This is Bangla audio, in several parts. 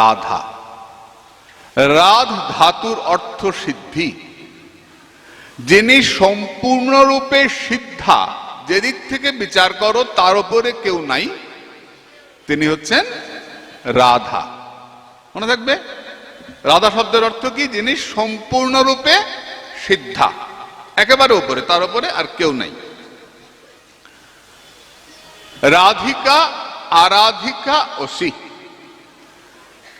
রাধা। রাধ ধাতুর অর্থ সিদ্ধি। যিনি সম্পূর্ণরূপে সিদ্ধা, যেদিক থেকে বিচার করো, তার উপরে কেউ নাই। তিনি হচ্ছেন রাধা। মনে থাকবে? রাধা শব্দের অর্থ কি? যিনি সম্পূর্ণরূপে সিদ্ধা। একেবারে উপরে, তার উপরে আর কেউ নাই। রাধিকা, আরাধিকা অসি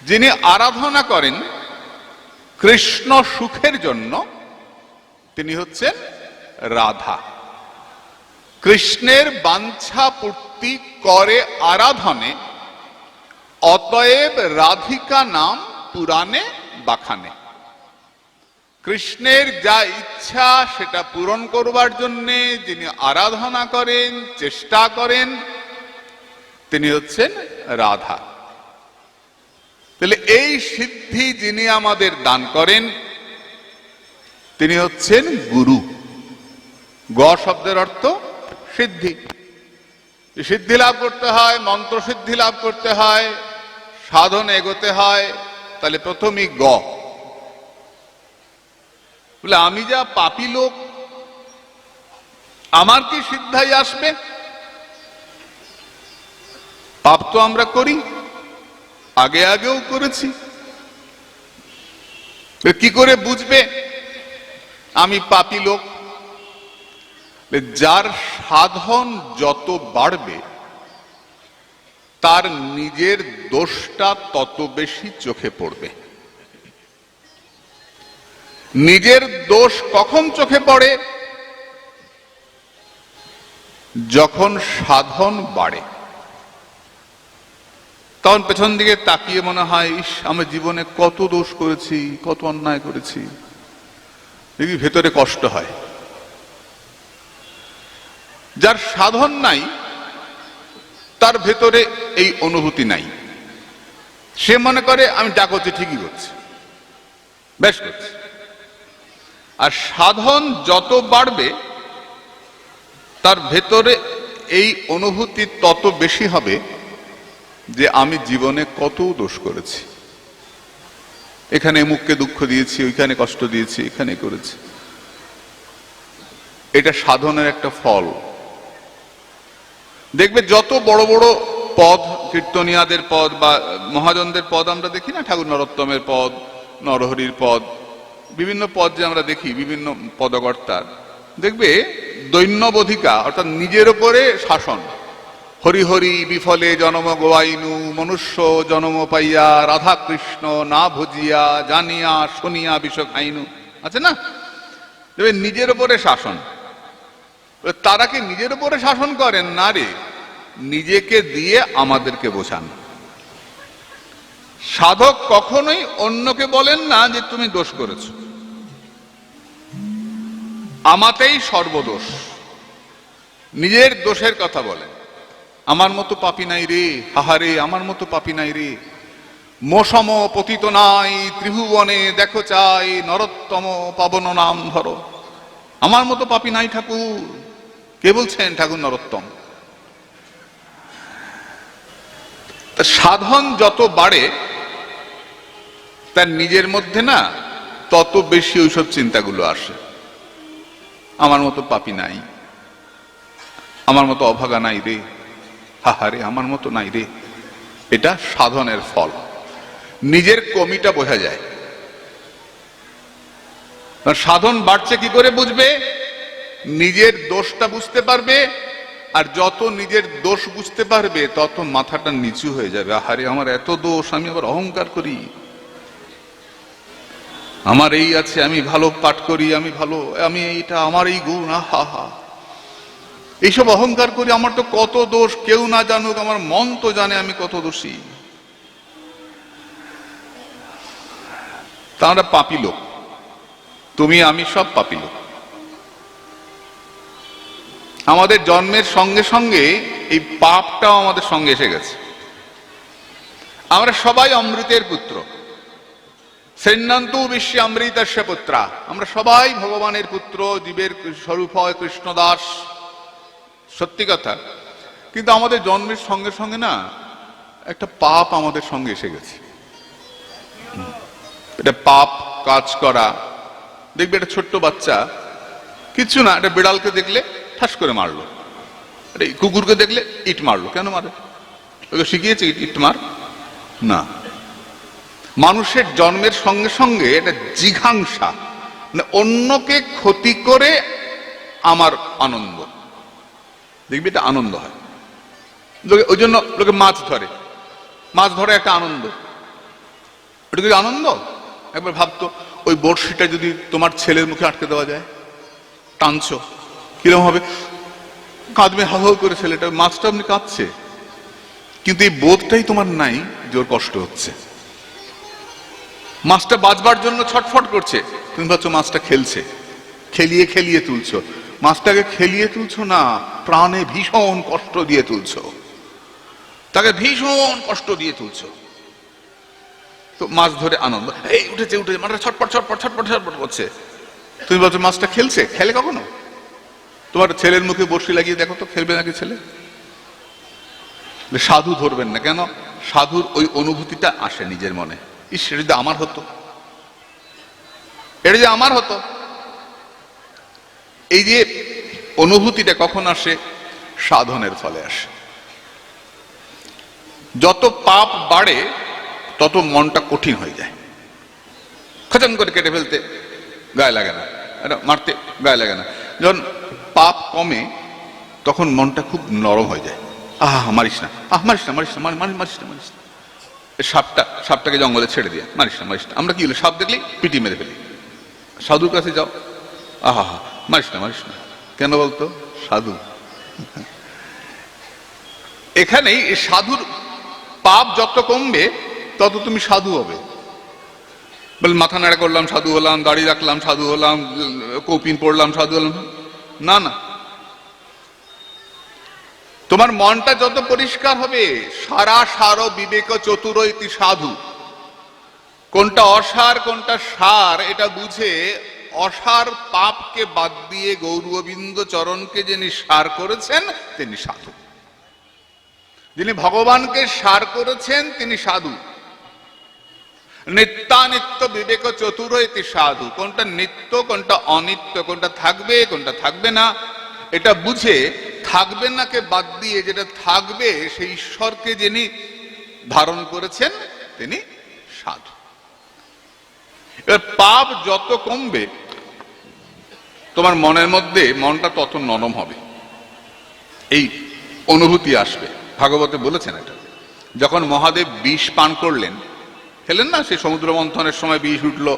যিনি আরাধনা করেন কৃষ্ণ সুখের জন্য, তিনি হচ্ছেন রাধা। কৃষ্ণের বাঞ্ছা পূর্তি করে আরাধনে, অতএব রাধিকা নাম পুরাণে বাখানে। কৃষ্ণের যা ইচ্ছা সেটা পূরণ করবার জন্য যিনি আরাধনা করেন, চেষ্টা করেন, তিনি হচ্ছেন রাধা। তাহলে এই সিদ্ধি যিনি আমাদের দান করেন, তিনি হচ্ছেন গুরু। গ শব্দের অর্থ সিদ্ধি। সিদ্ধি লাভ করতে হয়, মন্ত্র সিদ্ধি লাভ করতে হয়, সাধন এগোতে হয়, তাহলে প্রথমেই গ। বলে, আমি যা পাপি লোক, আমার কি সিদ্ধাই আসবে? পাপ তো আমরা করি। আগে আগেও করেছি। কি করে বুঝবে? আমি পাপি লোক। যার সাধন যত বাড়বে, তার নিজের দোষটা তত বেশি চোখে পড়বে। নিজের দোষ কখন চোখে পড়ে? যখন সাধন বাড়ে। তখন পেছন দিকে তাকিয়ে মনে হয়, ইস আমি জীবনে কত দোষ করেছি, কত অন্যায় করেছি। দেখি ভেতরে কষ্ট হয়। যার সাধন নাই, তার ভেতরে এই অনুভূতি নাই। সে মনে করে, আমি করছি ঠিকই করছি। বেশ করছি। আর সাধন যত বাড়বে, তার ভেতরে এই অনুভূতি তত বেশি হবে যে আমি জীবনে কত দোষ করেছি। এখানে মুখকে দুঃখ দিয়েছি, ওইখানে কষ্ট দিয়েছি, এখানে করেছি। এটা সাধনের একটা ফল। দেখবে যত বড় বড় পদ, কীর্তনিয়াদের পদ বা মহাজনদের পদ আমরা দেখি না, ঠাকুর নরোত্তমের পদ, নরহরির পদ, বিভিন্ন পদ যে আমরা দেখি, বিভিন্ন পদকর্তার। দেখবে দৈন্যবধিকা, অর্থাৎ নিজের ওপরে শাসন। হরি হরি বিফলে জনম গোয়াইনু, মনুষ্য জনম পাইয়া রাধা কৃষ্ণ না ভুজিয়া, জানিয়া শুনিয়া বিষ খাইনু আছে না? দেখবে নিজের ওপরে শাসন। তারা কি নিজের উপরে শাসন করেন? না রে। নিজেকে দিয়ে আমাদেরকে বোঝান। সাধক কখনোই অন্যকে বলেন না যে তুমি দোষ করেছ। আমাতেই সর্বদোষ। নিজের দোষের কথা বলেন। আমার মতো পাপি নাই রে, হাহারে, আমার মতো পাপি নাই রে। মশম পতিত নাই, ত্রিভুবনে দেখো চাই, নরোত্তম পাবন নাম ধরো। আমার মতো পাপি নাই ঠাকুর, কে বলছেন ঠাকুর নরোত্তম? সাধন যত বাড়ে, তার নিজের মধ্যে না তত বেশি ওইসব চিন্তাগুলো আসে। আমার মতো পাপি নাই, আমার মতো অভাগা নাই রে। হাহারে আমার মতো নাই রে। এটা সাধনের ফল। নিজের কমিটা বোঝা যায়। সাধন বাড়ছে কি করে বুঝবে? নিজের দোষটা বুঝতে পারবে, আর যত নিজের দোষ বুঝতে পারবে, তত মাথাটা নিচু হয়ে যাবে। আহারে, আমার এত দোষ, আমি আবার অহংকার করি। আমার এই আছে, আমি ভালো পাঠ করি, আমি ভালো, আমি এইটা, আমার এই গুণ হা হা এইসব অহংকার করি, আমার তো কত দোষ, কেউ না জানুক, আমার মন তো জানে আমি কত দোষী। তা আমরা পাপি লোক। তুমি, আমি সব পাপি লোক। আমাদের জন্মের সঙ্গে সঙ্গে এই পাপটাও আমাদের সঙ্গে এসে গেছে। আমরা সবাই অমৃতের পুত্র। সেন্নান্তু বিশ্বে অমৃতস্য পুত্রা। আমরা সবাই ভগবানের পুত্র, জীবের স্বরূপ হয় কৃষ্ণদাস। সত্যি কথা। কিন্তু আমাদের জন্মের সঙ্গে সঙ্গে না, একটা পাপ আমাদের সঙ্গে এসে গেছে। এটা পাপ, কাজ করা, দেখবে একটা ছোট্ট বাচ্চা, কিছু না, একটা বিড়ালকে দেখলে ঠাস করে মারলো। একটা কুকুরকে দেখলে ইট মারলো। কেন মারে? ওকে শিখিয়েছে ইট ইট মার? না। মানুষের জন্মের সঙ্গে সঙ্গে এটা জিঘাংসা মানে অন্যকে ক্ষতি করে আমার আনন্দ। দেখবি এটা আনন্দ হয়। লোকে ওই জন্য লোকে মাছ ধরে। মাছ ধরে একটা আনন্দ। এটা কি আনন্দ? একবার ভাবতো, ওই বড়শিটা যদি তোমার ছেলের মুখে আটকে দেওয়া যায়, টানছ কীরকম হবে? কাঁদবে, হাউ করে ছেলেটা, মাছটা আপনি কাঁদছে। কিন্তু এই বোধটাই তোমার নাই, যে ওর কষ্ট হচ্ছে। মাছটা বাঁচবার জন্য ছটফট করছে। তুমি ভাবছ মাছটা খেলছে। খেলিয়ে খেলিয়ে তুলছো। মাছটাকে খেলিয়ে তুলছো না? প্রাণে ভীষণ কষ্ট দিয়ে তুলছো। তাকে ভীষণ কষ্ট দিয়ে তুলছো। তো মাছ ধরে আনন্দ। এই, উঠেছে উঠেছে। মাছটা ছটপট ছটপট ছটপট ছটপট করছে। তুমি বলছো, মাছটা খেলছে? খেলে কখনো? তোমার ছেলের মুখে বসি লাগিয়ে দেখো তো, খেলবে নাকি ছেলে? সাধু ধরবেন না। কেন? সাধুর ওই অনুভূতিটা আসে নিজের মনে। ইস, এটা যদি আমার হতো? এটা যে আমার হতো? এই যে অনুভূতিটা কখন আসে? সাধনের ফলে আসে। যত পাপ বাড়ে, তত মনটা কঠিন হয়ে যায়। খতম করে কেটে ফেলতে গায়ে লাগে না। এটা মারতে গায়ে লাগে না। যখন পাপ কমে, তখন মনটা খুব নরম হয়ে যায়। আহ, মারিস না। আহ, মারিস না মারিস না মারি- মারি- মারিস না মারিস না। সাপটা, সাপটাকে জঙ্গলে ছেড়ে দিয়ে। মারিস না, মারিস আমরা কি হলো? সাপ দেখলি? পিটি মেরে ফেলি। সাধুর কাছে যাও। আহা। মারিস না মারিস না। কেন বলতো? সাধু। এখানেই সাধুর পাপ যত কমবে, তত তুমি সাধু হবে। বলে মাথা নাড়া করলাম, সাধু হলাম দাড়ি রাখলাম, সাধু হলাম, কৌপিন পড়লাম, সাধু হলাম। না না। তোমার মনটা যত পরিষ্কার হবে, সারা সার বিবেক চতুর সাধু। কোনটা অসার, কোনটা সার, এটা বুঝে অসার পাপকে বাদ দিয়ে গৌরববিন্দ চরণকে যিনি সার করেছেন, তিনি সাধু। যিনি ভগবানকে সার করেছেন, তিনি সাধু। নিত্যানিত্য বিবেক চতুর ইতি সাধু। কোনটা নিত্য, কোনটা অনিত্য, কোনটা থাকবে কোনটা থাকবে না, এটা বুঝে থাকবে নাকে বাদ দিয়ে যেটা থাকবে, সেই ঈশ্বরকে যিনি ধারণ করেছেন, তিনি সাধু। এবার পাপ যত কমবে তোমার মনের মধ্যে মনটা তত নরম হবে। এই অনুভূতি আসবে। ভাগবতে বলেছেন এটা। যখন মহাদেব বিষ পান করলেন, খেলেন না? সেই সমুদ্র মন্থনের সময় বিষ উঠল,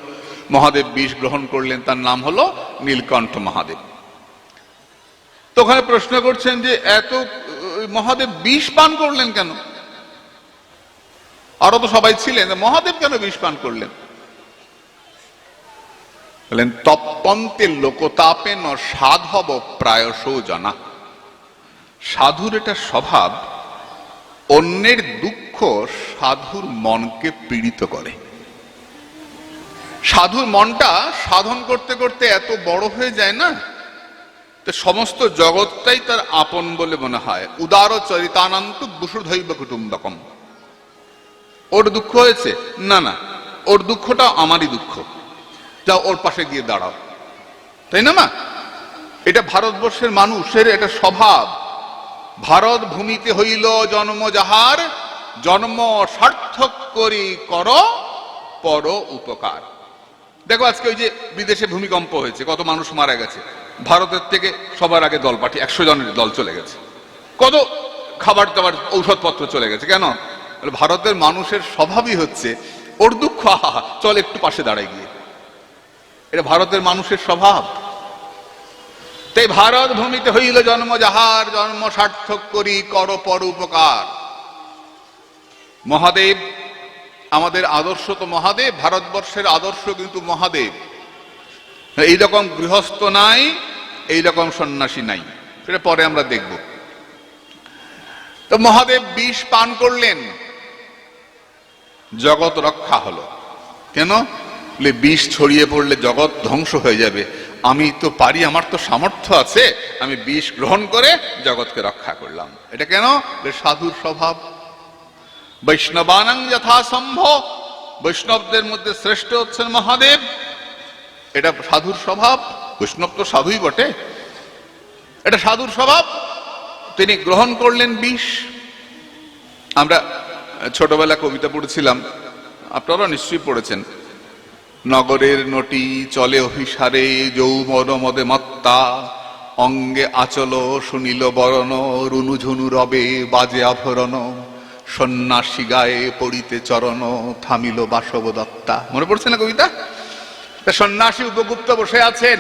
মহাদেব বিষ গ্রহণ করলেন, তার নাম হলো নীলকণ্ঠ মহাদেব। তো ওখানে প্রশ্ন করছেন যে, এত মহাদেব বিষ পান করলেন কেন? আরও তো সবাই ছিলেন মহাদেব কেন বিষ পান করলেন? বলেন তপ্পন্তে লোকতাপে ন সাধব প্রায়শ জানা। সাধুর এটা স্বভাব, অন্যের দুঃখ সাধুর মনকে পীড়িত করে। সাধুর মনটা সাধন করতে করতে এত বড় হয়ে যায় না, তো সমস্ত জগৎটাই তার আপন বলে মনে হয়। উদার চরিতানন্ত বুসুধৈব কুটুম্বকম। ওর দুঃখ হয়েছে? না না, ওর দুঃখটা আমারই দুঃখ। যাও ওর পাশে গিয়ে দাঁড়াও। তাই না মা? এটা ভারতবর্ষের মানুষের এটা স্বভাব। ভারত ভূমিতে হইল জন্ম যাহার, জন্ম সার্থক করি কর, পর উপকার। দেখো, আজকে ওই যে বিদেশে ভূমিকম্প হয়েছে, কত মানুষ মারা গেছে। ভারতের থেকে সবার আগে দল পাঠিয়ে একশো জনের দল চলে গেছে। কত খাবার দাবার ঔষধপত্র চলে গেছে, কেন? ভারতের মানুষের স্বভাবই হচ্ছে, ওর দুঃখ চল একটু পাশে দাঁড়ায় গিয়ে। এটা ভারতের মানুষের স্বভাব। তাই ভারত ভূমিতে হইল জন্ম যাহার, জন্ম সার্থক করি, কর পর উপকার। মহাদেব, আমাদের আদর্শ তো মহাদেব, ভারতবর্ষের আদর্শ কিন্তু মহাদেব। এইরকম গৃহস্থ নাই এইরকম সন্ন্যাসী নাই। সেটা পরে আমরা দেখব। তো মহাদেব বিষ পান করলেন। জগৎ রক্ষা হলো। কেন? বিষ ছড়িয়ে পড়লে জগৎ ধ্বংস হয়ে যাবে। আমি তো পারি, আমার তো সামর্থ্য আছে। আমি বিষ গ্রহণ করে জগৎকে রক্ষা করলাম। এটা কেন? সাধুর স্বভাব। বৈষ্ণবানাং যথা সম্ভব। বৈষ্ণবদের মধ্যে শ্রেষ্ঠ হচ্ছেন মহাদেব। এটা সাধুর স্বভাব। বৈষ্ণব তো সাধুই বটে। এটা সাধুর স্বভাব। তিনি গ্রহণ করলেন বিষ। আমরা ছোটবেলা কবিতা পড়েছিলাম। আপনারা নিশ্চয়ই পড়েছেন। নগরের নটি চলে অভিসারে যৌমন মদে মত্তা। অঙ্গে আচল শুনিল বরণ রুনুঝুনু রবে বাজে আভরণ। সন্ন্যাসী গায়ে পড়িতে চরণ, থামিল বাসব দত্তা মনে পড়ছে না কবিতা? সন্ন্যাসী উপগুপ্ত বসে আছেন,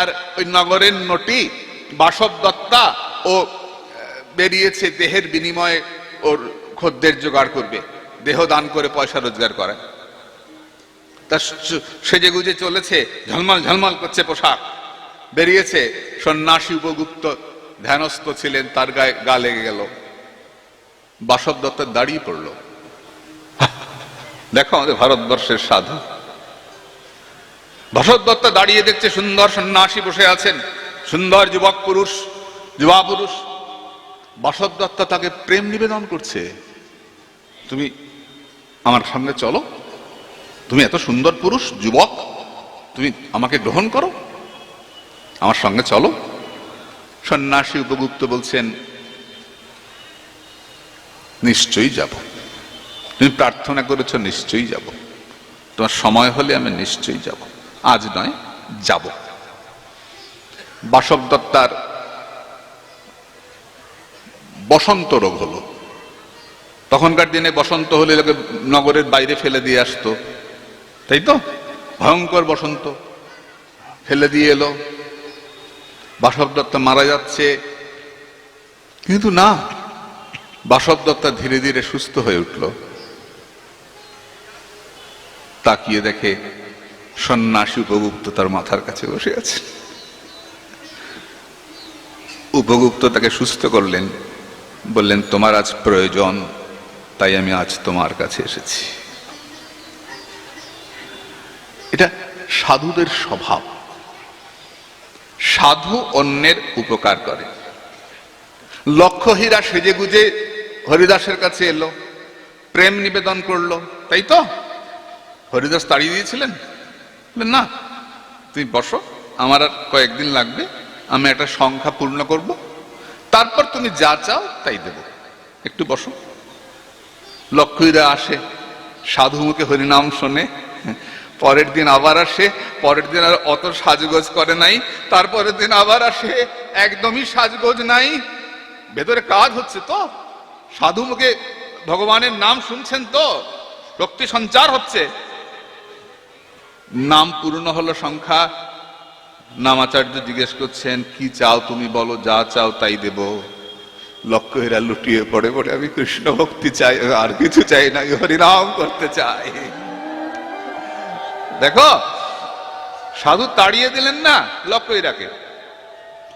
আর ওই নগরের নটি বাসব দত্তা ও বেরিয়েছে দেহের বিনিময়ে ওর খদ্দের জোগাড় করবে। দেহ দান করে পয়সা রোজগার করে তা স- সেজে গুজে চলেছে, ঝলমল ঝলমল করছে পোশাক। বেরিয়েছে সন্ন্যাসী উপগুপ্ত, ধ্যানস্থ ছিলেন, তার গায়ে গা লেগে গেল। বাসব দত্তের দাঁড়িয়ে পড়ল। দেখো আমাদের ভারতবর্ষের সাধু। বাসব দত্ত দাঁড়িয়ে দেখছে সুন্দর সন্ন্যাসী বসে আছেন, সুন্দর যুবক পুরুষ, যুবা পুরুষ। বাসব দত্ত তাকে প্রেম নিবেদন করছে। তুমি আমার সামনে চলো। তুমি এত সুন্দর পুরুষ, যুবক, তুমি আমাকে গ্রহণ করো? আমার সঙ্গে চলো। সন্ন্যাসী উপগুপ্ত বলছেন, নিশ্চয়ই যাব। তুমি প্রার্থনা করেছ, নিশ্চয়ই যাব। তোমার সময় হলে আমি নিশ্চয়ই যাব। আজ নয়, যাব। বাসব দত্তার বসন্ত রোগ হলো। তখনকার দিনে বসন্ত হলে লোকে নগরের বাইরে ফেলে দিয়ে আসতো। তাই তো? ভয়ঙ্কর বসন্ত। ফেলে দিয়ে এলো। বাসব দত্ত মারা যাচ্ছে। কিন্তু না, বাসব দত্তা ধীরে ধীরে সুস্থ হয়ে উঠল। তাকিয়ে দেখে সন্ন্যাসী উপগুপ্ত তার মাথার কাছে বসে আছে। উপগুপ্ত তাকে সুস্থ করলেন। বললেন, তোমার আজ প্রয়োজন, তাই আমি আজ তোমার কাছে এসেছি। এটা সাধুদের স্বভাব। সাধু অন্যের উপকার করে। লক্ষ্যহীরা সেজে গুজে হরিদাসের কাছে এলো, প্রেম নিবেদন করল, তাই তো? হরিদাস তাড়িয়ে দিয়েছিলেন। না, তুমি বসো, আমার আর কয়েকদিন লাগবে, আমি একটা সংখ্যা পূর্ণ করব, তারপর তুমি যা চাও তাই দেব। একটু বসো। লক্ষ্মীরা আসে সাধু মুখে হরিনাম শোনে পরের দিন আবার আসে, পরের দিন আর অত সাজগোজ করে নাই, তারপরের দিন আবার আসে, একদমই সাজগোজ নাই। ভেতরে কাজ হচ্ছে তো। সাধু মুখে ভগবানের নাম শুনছেন তো? শক্তি সঞ্চার হচ্ছে। নাম পূর্ণ হলো সংখ্যা। নামাচার্য জিজ্ঞেস করছেন, কি চাও তুমি বলো, যা চাও তাই দেব। লক্ষ্য এরা লুটিয়ে পড়ে পড়ে আমি কৃষ্ণ ভক্তি চাই, আর কিছু চাই না, আমি হরিনাম করতে চাই। দেখো, সাধু তাড়িয়ে দিলেন না লক্ষ্য এরাকে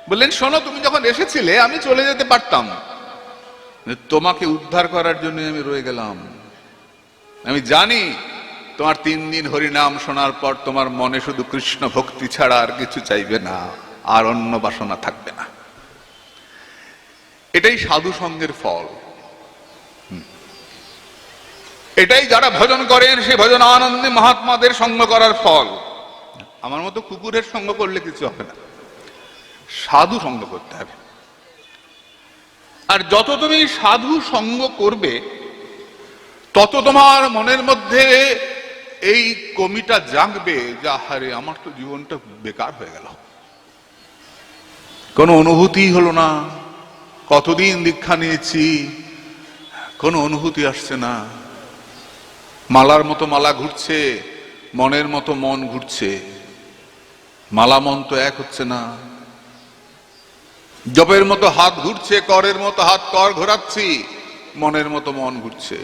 বললেন, শোনো, তুমি যখন এসেছিলে, আমি চলে যেতে পারতাম। তোমাকে উদ্ধার করার জন্য আমি রয়ে গেলাম। আমি জানি, তোমার তিন দিন হরিনাম শোনার পর তোমার মনে শুধু কৃষ্ণ ভক্তি ছাড়া আর কিছু চাইবে না, আর অন্য বাসনা থাকবে না। এটাই সাধু সঙ্গের ফল। এটাই যারা ভজন করেন, সেই ভজন আনন্দে মহাত্মাদের সঙ্গ করার ফল। আমার মতো কুকুরের সঙ্গ করলে কিছু হবে না। সাধু সঙ্গ করতে হবে। আর যত তুমি সাধু সঙ্গ করবে, তত তোমার মনের মধ্যে এই কমিটা জাগবে যে, আহারে, আমার তো জীবনটা বেকার হয়ে গেল। কোনো অনুভূতি হলো না। কতদিন দীক্ষা নিয়েছি, কোনো অনুভূতি আসছে না। মালার মতো মালা ঘুরছে, মনের মতো মন ঘুরছে। মালা মন তো এক হচ্ছে না। জপের মতো হাত ঘুরছে, করের মতো হাত কর ঘোরাচ্ছি, মনের মতো মন ঘুরছে।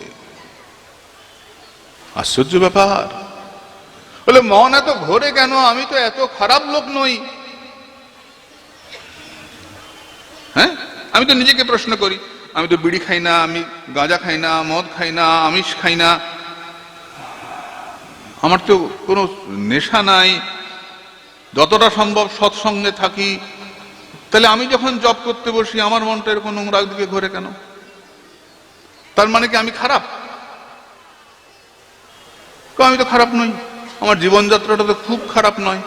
আশ্চর্য ব্যাপার। বলে, মন এত ঘোরে কেন? আমি তো এত খারাপ লোক নই। হ্যাঁ? আমি তো নিজেকে প্রশ্ন করি। আমি তো বিড়ি খাই না, আমি গাঁজা খাই না, মদ খাই না, আমিষ খাই না। আমার তো কোনো নেশা নাই। যতটা সম্ভব সৎসঙ্গে থাকি। তাহলে আমি যখন জব করতে বসি, আমার মনটা এরকম নোংরা দিকে ঘোরে কেন? তার মানে কি আমি খারাপ? আমি তো খারাপ নই। আমার জীবনযাত্রাটা তো খুব খারাপ নয়।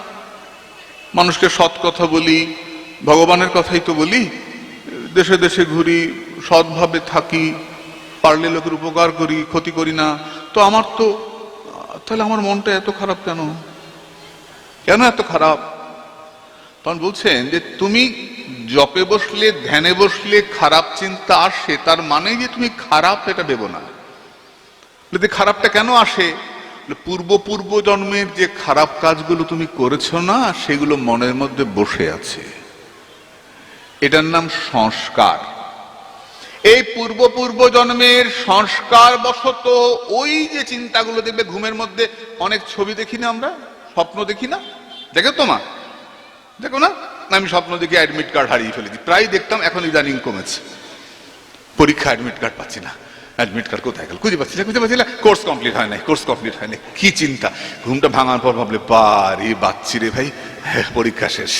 মানুষকে সৎ কথা বলি, ভগবানের কথাই তো বলি। দেশে দেশে ঘুরি, সৎভাবে থাকি, পারলে লোকের উপকার করি, ক্ষতি করি না। তো আমার তো তাহলে আমার মনটা এত খারাপ কেন? কেন এত খারাপ? তখন বলছেন যে তুমি জপে বসলে, ধ্যানে বসলে খারাপ চিন্তা আসে, তার মানে যে তুমি খারাপ এটা ভেবো না। খারাপটা কেন আসে? পূর্ব পূর্ব জন্মের যে খারাপ কাজগুলো তুমি করেছ না, সেগুলো মনের মধ্যে বসে আছে। এটার নাম সংস্কার। এই পূর্ব পূর্ব জন্মের সংস্কার বশত ওই যে চিন্তাগুলো দেখবে ঘুমের মধ্যে অনেক ছবি দেখি না আমরা স্বপ্ন দেখি না? দেখে তো মা। দেখো না? আমি স্বপ্ন দেখে অ্যাডমিট কার্ড হারিয়ে ফেলেছি। প্রায় দেখতাম এখন ইদানিং কমেছে। পরীক্ষা অ্যাডমিট কার্ড পাচ্ছি না। অ্যাডমিট কার্ড কোথায় গেল? খুঁজে পাচ্ছি না খুঁজে পাচ্ছি না। কোর্স কমপ্লিট হয় নাই কোর্স কমপ্লিট হয় নাই। কি চিন্তা? ঘুমটা ভাঙার পর ভাবলে বারে বাচ্চি রে ভাই হ্যাঁ, পরীক্ষা শেষ।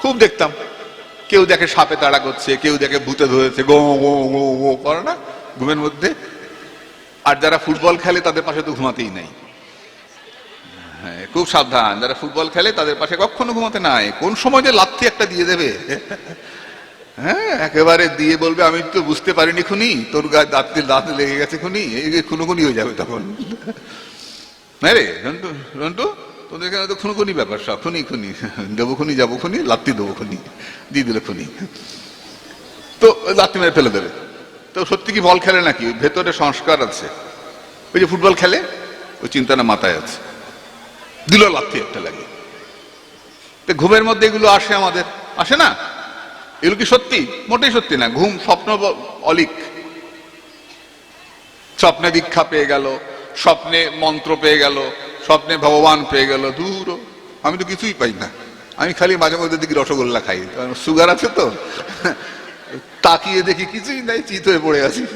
খুব দেখতাম। কেউ দেখে সাপে তাড়া করছে, কেউ দেখে ভূতে ধরেছে, গো গো গো গো করে না? ঘুমের মধ্যে? আর যারা ফুটবল খেলে তাদের পাশে তো ঘুমাতেই নাই। হ্যাঁ খুব সাবধান। যারা ফুটবল খেলে তাদের পাশে কখনো ঘুমাতে নাই। কোন সময় যে লাথি একটা দিয়ে দেবে? হ্যাঁ একেবারে দিয়ে বলবে, আমি তো বুঝতে পারিনি খুনি, তোর গায়ে দাঁত দাঁত লেগে গেছে খুনি। এই খুনো খুনি হয়ে যাবে তখন। হ্যাঁ রে, রন্টু রন্টু? তোদের এখানে তো খুনখুনি ব্যাপার, সব খুনি খুনি। দেবো খুনি, যাব খুনি, লাত্তি দেবো খুনি, দিয়ে দিলে খুনি। তো লাত্তি মেরে ফেলে দেবে। তো সত্যি কি বল খেলে নাকি? ভেতরে সংস্কার আছে। ওই যে ফুটবল খেলে, ওই চিন্তাটা মাথায় আছে। দিল লাত্তি একটা লাগে। তো ঘুমের মধ্যে এগুলো আসে আমাদের। আসে না? এগুলো কি সত্যি? মোটেই সত্যি না। ঘুম স্বপ্ন অলিক। স্বপ্নে দীক্ষা পেয়ে গেল, স্বপ্নে মন্ত্র পেয়ে গেল স্বপ্নে ভগবান পেয়ে গেল দূর আমি তো কিছুই পাই না। আমি খালি মাঝে মধ্যে দেখি রসগোল্লা খাই। কারণ সুগার আছে তো। তাকিয়ে দেখি কিছুই নাই, চিত হয়ে পড়ে আছি।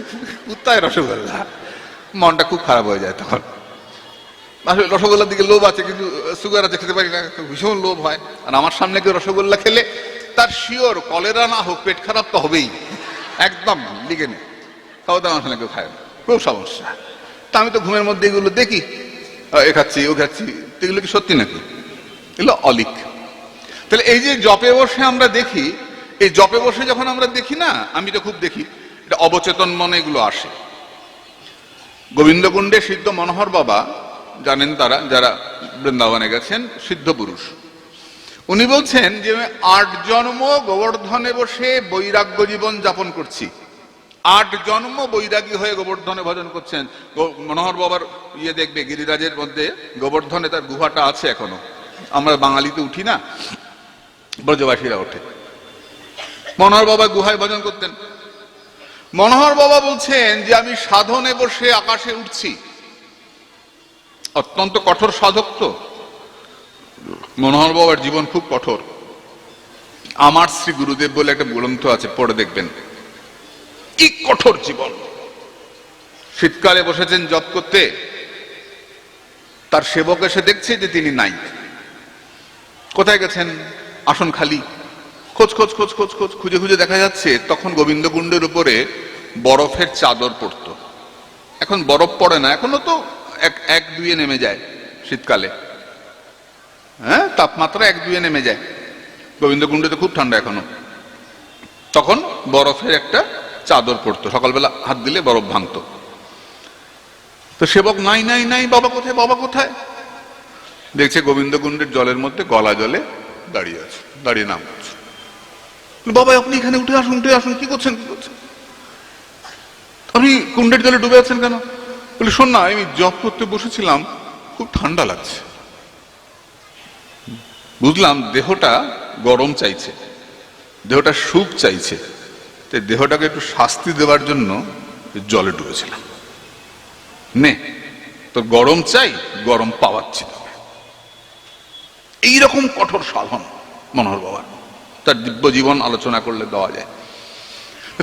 কোথায় রসগোল্লা? মনটা খুব খারাপ হয়ে যায় তখন। আসলে রসগোল্লার দিকে লোভ আছে, কিন্তু সুগার আছে, খেতে পারি না। ভীষণ লোভ হয়। আর আমার সামনে কেউ রসগোল্লা খেলে, তার শিওর কলেরা না হোক, পেট খারাপ তো হবেই। একদম, লিখে নে। তাও তো আমার সামনে কেউ খায় না। খুব সমস্যা। তা আমি তো ঘুমের মধ্যে এগুলো দেখি। এ খাচ্ছি, ও খাচ্ছি। এগুলো কি সত্যি নাকি? এগুলো অলিক। তাহলে এই যে জপে বসে আমরা দেখি, এই জপে বসে যখন আমরা দেখি না, আমি তো খুব দেখি, এটা অবচেতন মনে এগুলো আসে। গোবিন্দকুণ্ডে সিদ্ধ মনোহর বাবা, জানেন তারা, যারা বৃন্দাবনে গেছেন, সিদ্ধ পুরুষ। উনি বলছেন যে আট জন্ম গোবর্ধনে বসে বৈরাগ্য জীবন যাপন করছি। আট জন্ম বৈরাগী হয়ে গোবর্ধনে ভজন করছেন। মনোহর বাবার ইয়ে দেখবে, গিরিরাজের মধ্যে গোবর্ধনে তার গুহাটা আছে এখনও। আমরা বাঙালিতে উঠি না, ব্রজবাসীরা ওঠে। মনোহর বাবা গুহায় ভজন করতেন। মনোহর বাবা বলছেন যে, আমি সাধনে বসে আকাশে উঠছি। অত্যন্ত কঠোর সাধক তো। মনোহর বাবার জীবন খুব কঠোর। আমার শ্রী গুরুদেব বলে একটা গ্রন্থ আছে, পড়ে দেখবেন। কি কঠোর জীবন। শীতকালে বসেছেন জপ করতে। তার সেবক এসে দেখছে যে তিনি নাই। কোথায় গেছেন? আসন খালি। খোঁজ খোঁজ খোঁজ খোঁজ খোঁজ, খুঁজে খুঁজে দেখা যাচ্ছে তখন গোবিন্দকুণ্ডের উপরে বরফের চাদর পড়তো। এখন বরফ পড়ে না, এখনও তো এক এক দুয়ে নেমে যায় শীতকালে। হ্যাঁ তাপমাত্রা এক দুয়ে নেমে যায়। গোবিন্দকুণ্ডে তো খুব ঠান্ডা এখনও। তখন বরফের একটা চাদর পড়তো সকালবেলা হাত দিলে বরফ ভাঙতো। তো সেবক নাই নাই নাই, বাবা কোথায় বাবা কোথায়? দেখছে গোবিন্দকুণ্ডের জলের মধ্যে গলা জলে দাঁড়িয়ে আছে, দাঁড়িয়ে নাম করছে বাবা, আপনি এখানে উঠে আসুন উঠে আসুন, কি করছেন কি করছেন? আপনি কুণ্ডের জলে ডুবে আছেন কেন? বলে, শোন না, আমি জব করতে বসেছিলাম, খুব ঠান্ডা লাগছে। বুঝলাম দেহটা গরম চাইছে, দেহটা সুখ চাইছে। তাই দেহটাকে একটু শাস্তি দেওয়ার জন্য জলে ডুবেছিলাম। নে, তোর গরম চাই, গরম পাওয়াচ্ছি তোকে এইরকম কঠোর সাধন, মনোহর বাবার তার দিব্য জীবন আলোচনা করলে দেওয়া যায়।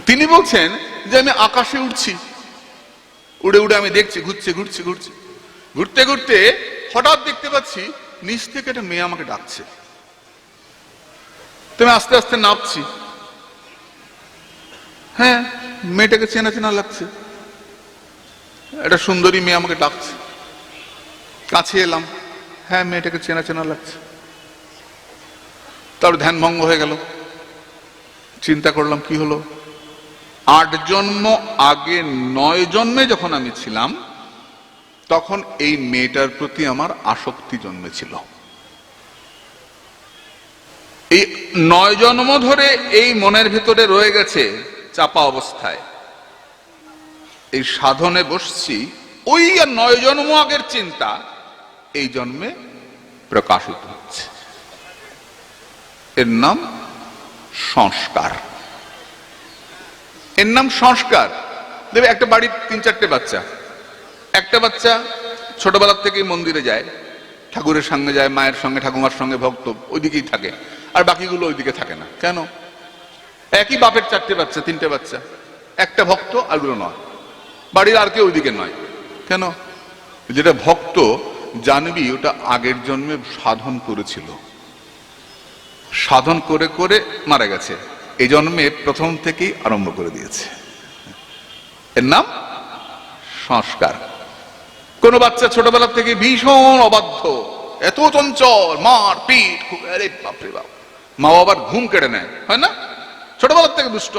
তিনি বলছেন যে আমি আকাশে উঠছি। উড়ে উড়ে আমি দেখছি, ঘুরছে ঘুরছে ঘুরছে। ঘুরতে ঘুরতে হঠাৎ দেখতে পাচ্ছি নিচ থেকে একটা মেয়ে আমাকে ডাকছে। তুমি আস্তে আস্তে নামছি। হ্যাঁ মেয়েটাকে চেনা চেনা লাগছে। একটা সুন্দরী মেয়ে আমাকে ডাকছে। কাছে এলাম। হ্যাঁ মেয়েটাকে চেনা চেনা লাগছে। তার ধ্যান ভঙ্গ হয়ে গেল। চিন্তা করলাম, কি হলো? আট জন্ম আগে নয় জন্মে যখন আমি ছিলাম, তখন এই মেয়েটার প্রতি আমার আসক্তি জন্মেছিল। এই নয় জন্ম ধরে এই মনের ভিতরে রয়ে গেছে চাপা অবস্থায়। এই সাধনে বসছি, ওই নয় জন্ম আগের চিন্তা, এই জন্মে প্রকাশিত হচ্ছে। এর নাম সংস্কার। এর নাম সংস্কার। দেবে, একটা বাড়ির তিন চারটে বাচ্চা। একটা বাচ্চা ছোটবেলার থেকেই মন্দিরে যায়, ঠাকুরের সঙ্গে যায়, মায়ের সঙ্গে, ঠাকুমার সঙ্গে ভক্ত, ওইদিকেই থাকে। আর বাকিগুলো ওইদিকে থাকে না। কেন? একই বাপের চারটে বাচ্চা, তিনটে বাচ্চা। একটা ভক্ত আরগুলো নয়। বাড়ির আর কেউ ওইদিকে নয়। কেন? যেটা ভক্ত জানবি, ওটা আগের জন্মে সাধন করেছিল। সাধন করে করে মারা গেছে। এই জন্মে প্রথম থেকেই আরম্ভ করে দিয়েছে। এর নাম সংস্কার। কোন বাচ্চা ছোটবেলা থেকে ভীষণ অবাধ্য। এত চঞ্চল মার আরে বাপরে বাপ। মা বাবার ঘুম কেড়ে নেয়, হয় না? ছোটবেলার থেকে দুষ্ট।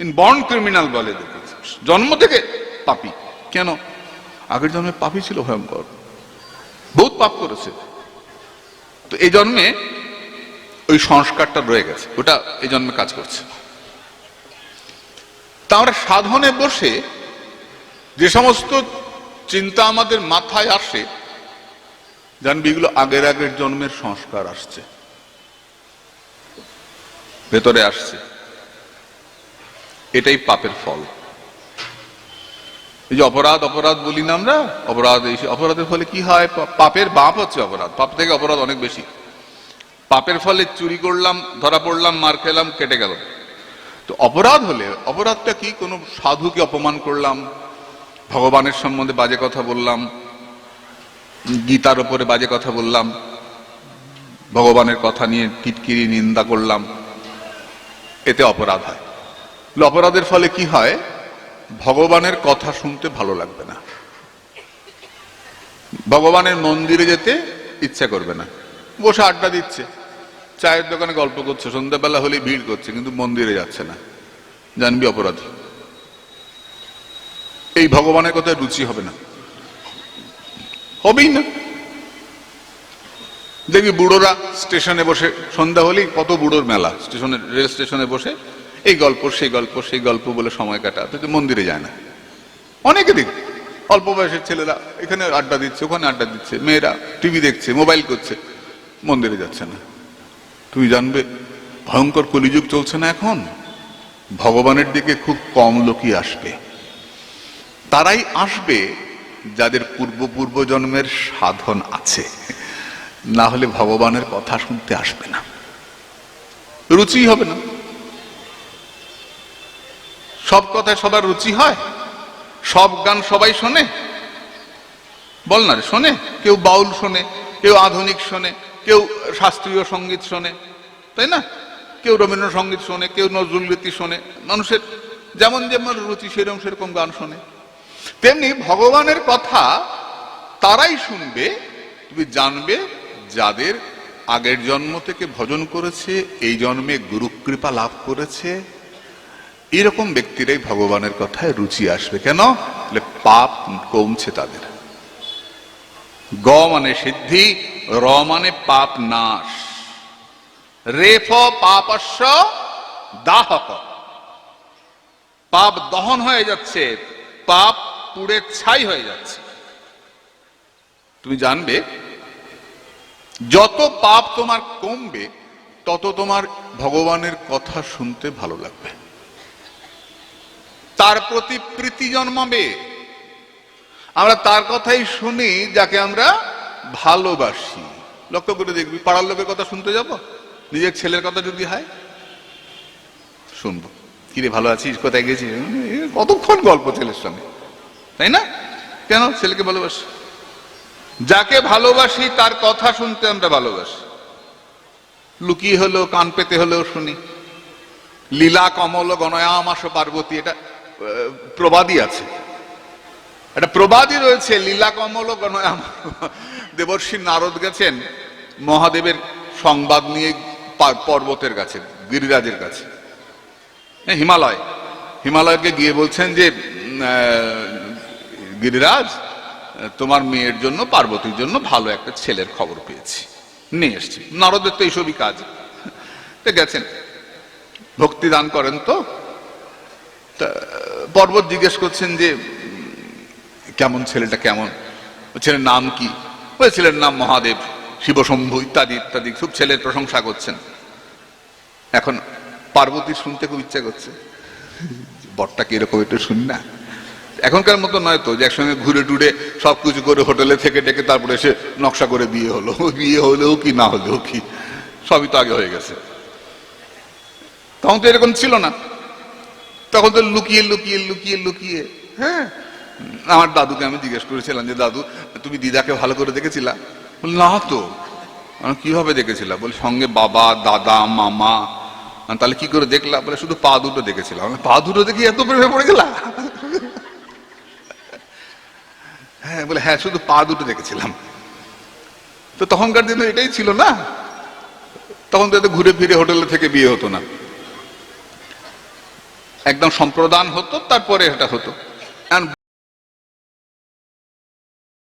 ইন বর্ন ক্রিমিনাল বলে এদেরকে। জন্ম থেকে পাপি। কেন? আগের জন্মে পাপি ছিল ভয়ঙ্কর। বহুত পাপ করেছে। তো এই জন্মে ওই সংস্কারটা রয়ে গেছে। ওটা এই জন্মে কাজ করছে। তা আমরা সাধনে বসে যে সমস্ত চিন্তা আমাদের মাথায় আসে, জানবি এগুলো আগের আগের জন্মের সংস্কার আসছে। ভেতরে আসছে। এটাই পাপের ফল। এই যে অপরাধ অপরাধ বলি না আমরা? অপরাধ, এই অপরাধের ফলে কি হয়? পাপের বাপ হচ্ছে অপরাধ। পাপ থেকে অপরাধ অনেক বেশি। পাপের ফলে চুরি করলাম, ধরা পড়লাম, মার খেলাম, কেটে গেল। তো অপরাধ হলে, অপরাধটা কি? কোনো সাধুকে অপমান করলাম, ভগবানের সম্বন্ধে বাজে কথা বললাম, গীতার ওপরে বাজে কথা বললাম, ভগবানের কথা নিয়ে টিটকিরি, নিন্দা করলাম এতে অপরাধ হয়। অপরাধের ফলে কি হয়? ভগবানের কথা শুনতে ভালো লাগবে না। ভগবানের মন্দিরে যেতে ইচ্ছা করবে না। বসে আড্ডা দিচ্ছে। চায়ের দোকানে গল্প করছে। সন্ধ্যাবেলা হলে ভিড় করছে, কিন্তু মন্দিরে যাচ্ছে না। জানবি অপরাধী। এই ভগবানের কথায় রুচি হবে না। হবেই না। দেখবি বুড়োরা স্টেশনে বসে, সন্ধ্যা হলেই কত বুড়োর মেলা, স্টেশনে, রেল স্টেশনে বসে, এই গল্প, সেই গল্প সেই গল্প বলে সময় কাটাতে তো মন্দিরে যায় না। অনেকে দেখ, অল্প বয়সের ছেলেরা এখানে আড্ডা দিচ্ছে, ওখানে আড্ডা দিচ্ছে, মেয়েরা টিভি দেখছে, মোবাইল করছে, মন্দিরে যাচ্ছে না। তুমি জানবে, ভয়ঙ্কর কলিযুগ চলছে না এখন। ভগবানের দিকে খুব কম লোকই আসবে। তারাই আসবে যাদের পূর্ব পূর্ব জন্মের সাধন আছে। না হলে ভগবানের কথা শুনতে আসবে না। রুচি হবে না। সব কথায় সবার রুচি হয়। সব গান সবাই শোনে। বল না রে, শোনে? কেউ বাউল শোনে, কেউ আধুনিক শোনে, কেউ শাস্ত্রীয় সংগীত শোনে, তাই না? কেউ রবীন্দ্রসঙ্গীত শোনে, কেউ নজরুল গীতি শোনে। মানুষের যেমন যেমন রুচি সেরকম সেরকম গান শোনে। তেমনি ভগবানের কথা তারাই শুনবে, তুমি জানবে যাদের আগের জন্ম থেকে ভজন করেছে, এই জন্মে গুরু কৃপা লাভ করেছে, এরকম ব্যক্তিরাই ভগবানের কথায় রুচি আসবে। কেন? পাপ কমছে তাদের। গ মানে সিদ্ধি, র মানে পাপ নাশ। রেফ পাপস্য দাহক পাপ দহন হয়ে যাচ্ছে, পাপ পুড়ে ছাই হয়ে যাচ্ছে। তুমি জানবে যত পাপ তোমার কমবে, তত তোমার ভগবানের কথা শুনতে ভালো লাগবে। তার প্রতি প্রীতি জন্মাবে। আমরা তার কথাই শুনি, যাকে আমরা ভালোবাসি। লক্ষ্য করে দেখবি, পাড়ার লোকের কথা শুনতে যাব? নিজের ছেলের কথা যদি হয়, শুনব। কিরে, ভালো আছিস? কোথায় গেছিস? কতক্ষণ গল্প ছেলের সঙ্গে? তাই না? কেন? ছেলেকে ভালোবাসি। যাকে ভালোবাসি তার কথা শুনতে আমরা ভালোবাসি। লুকিয়ে হলেও কান পেতে হলেও শুনি। লীলা কমল গণয়ামাস পার্বতী এটা আহ, প্রবাদই আছে। একটা প্রবাদই রয়েছে লীলা কমল গণয়াম দেবর্ষী নারদ গেছেন মহাদেবের সংবাদ নিয়ে পর্বতের কাছে গিরিরাজের কাছে। হিমালয়। হিমালয়কে গিয়ে বলছেন যে গিরিরাজ তোমার মেয়ের জন্য, পার্বতীর জন্য ভালো একটা ছেলের খবর পেয়েছি। নিয়ে এসছি। নারদের তো এইসবই কাজ। তো গেছেন। ভক্তি দান করেন তো। পর্বত জিজ্ঞেস করছেন যে কেমন ছেলেটা, কেমন? ছেলের নাম কি? ওই ছেলের নাম মহাদেব, শিবশম্ভু ইত্যাদি ইত্যাদি। খুব ছেলের প্রশংসা করছেন। এখন পার্বতী শুনতে খুব ইচ্ছা করছে। বরটা কীরকম একটু শুনি না? এখনকার মতো নয় তো, যে একসঙ্গে ঘুরে টুরে সব কিছু করে হোটেলে থেকে ডেকে তারপরে এসে নকশা করে বিয়ে হলো। বিয়ে হলেও কি, না হলেও কি? সবই তো আগে হয়ে গেছে। তখন তো এরকম ছিল না। তখন তো লুকিয়ে লুকিয়ে লুকিয়ে লুকিয়ে হ্যাঁ? আমার দাদুকে আমি জিজ্ঞেস করেছিলাম যে, দাদু, তুমি দিদাকে ভালো করে দেখেছিলা? না তো। কীভাবে দেখেছিলাম? বলে, সঙ্গে বাবা, দাদা, মামা। তাহলে কি করে দেখলাম বলে, শুধু পা দুটো দেখেছিলাম। পা দুটো দেখি এত প্রেমে পড়ে গেলা? হ্যাঁ বলে হ্যাঁ শুধু পা দুটো দেখেছিলাম। তো তখনকার দিনে এটাই ছিল না? তখন তো ঘুরে ফিরে হোটেলে থেকে বিয়ে হতো না। একদম সম্প্রদান হতো, তারপরে এটা হতো।